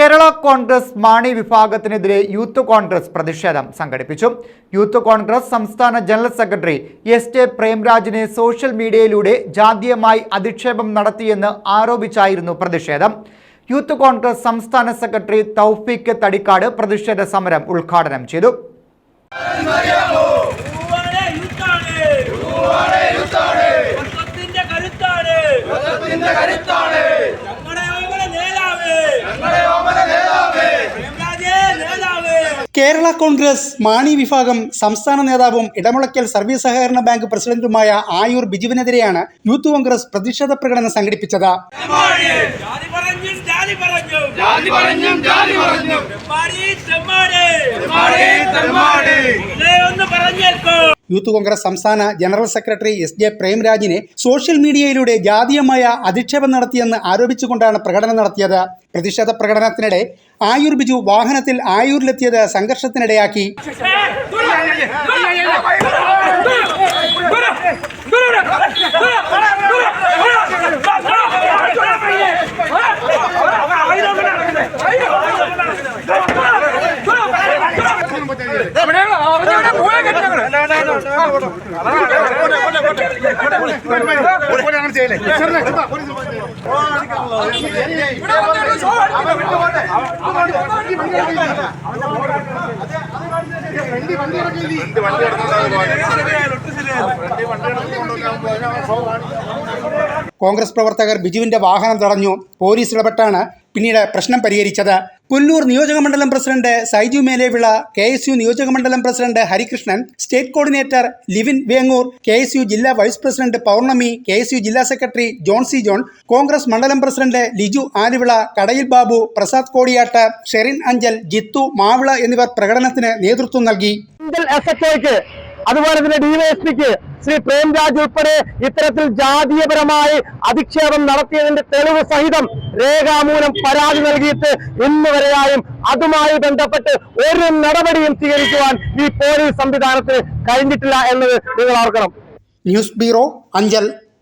Kerala Congress Mani വിഭാഗത്തിനെതിരെ youth Congress പ്രതിഷേധം സംഘടിപ്പിച്ചു. യൂത്ത് കോൺഗ്രസ് സംസ്ഥാന ജനറൽ സെക്രട്ടറി എസ് ജെ പ്രേംരാജിനെ സോഷ്യൽ മീഡിയയിലൂടെ ജാതീയമായി അധിക്ഷേപം നടത്തിയെന്ന് ആരോപിച്ചായിരുന്നു പ്രതിഷേധം. യൂത്ത് കോൺഗ്രസ് സംസ്ഥാന സെക്രട്ടറി തൗഫീഖ് തടിക്കാട് പ്രതിഷേധ സമരം ഉദ്ഘാടനം ചെയ്തു. ഞങ്ങളുടെ ഓമന നേതാവ്. പ്രേംരാജേ നേതാവ്. കേരള കോൺഗ്രസ് മാണി വിഭാഗം സംസ്ഥാന നേതാവും ഇടമുളയ്ക്കൽ സർവീസ് സഹകരണ ബാങ്ക് പ്രസിഡന്റുമായ ആയൂർ ബിജുവിനെതിരെയാണ് യൂത്ത് കോൺഗ്രസ് പ്രതിഷേധ പ്രകടനം സംഘടിപ്പിച്ചത്. ഒന്ന് പറഞ്ഞേൽക്കൂ യൂത്ത് കോൺഗ്രസ് സംസ്ഥാന ജനറൽ സെക്രട്ടറി എസ് ജെ പ്രേംരാജിനെ സോഷ്യൽ മീഡിയയിലൂടെ ജാതീയമായ അധിക്ഷേപം നടത്തിയെന്ന് ആരോപിച്ചുകൊണ്ടാണ് പ്രകടനം നടത്തിയത് പ്രതിഷേധ പ്രകടനത്തിനിടെ ആയൂർ ബിജു വാഹനത്തിൽ ആയൂരിലെത്തിയത് സംഘർഷത്തിനിടയാക്കി കോൺഗ്രസ് പ്രവർത്തകർ ബിജുവിന്റെ വാഹനം തടഞ്ഞു. പോലീസ് ഇടപെട്ടാണ് പിന്നീട് പ്രശ്നം പരിഹരിച്ചത്. പുല്ലൂർ നിയോജകമണ്ഡലം president Saiju Melevila K S U നിയോജകമണ്ഡലം president Harikrishnan state coordinator Livin Vengoor K S U ജില്ലാ vice president Pournami K S U ജില്ലാ secretary John C John Congress മണ്ഡലം പ്രസിഡന്റ് ലിജു ആലുവിള കടയിൽ ബാബു പ്രസാദ് കോടിയാട്ട് ഷെറിൻ അഞ്ചൽ ജിത്തു മാവിള എന്നിവർ പ്രകടനത്തിന് നേതൃത്വം നൽകി. അതുപോലെ തന്നെ ഡിവൈഎസ്പിക്ക് ശ്രീ പ്രേംരാജ് ഉൾപ്പെടെ ഇത്തരത്തിൽ ജാതീയപരമായി അധിക്ഷേപം നടത്തിയതിന്റെ തെളിവ് സഹിതം രേഖാമൂലം പരാതി നൽകിയിട്ട് ഇന്ന് വരെയായും അതുമായി ബന്ധപ്പെട്ട് ഒരു നടപടിയും സ്വീകരിക്കുവാൻ ഈ പോലീസ് സംവിധാനത്തിന് കഴിഞ്ഞിട്ടില്ല എന്നത് നിങ്ങൾ ഓർക്കണം. News bureau Anchal.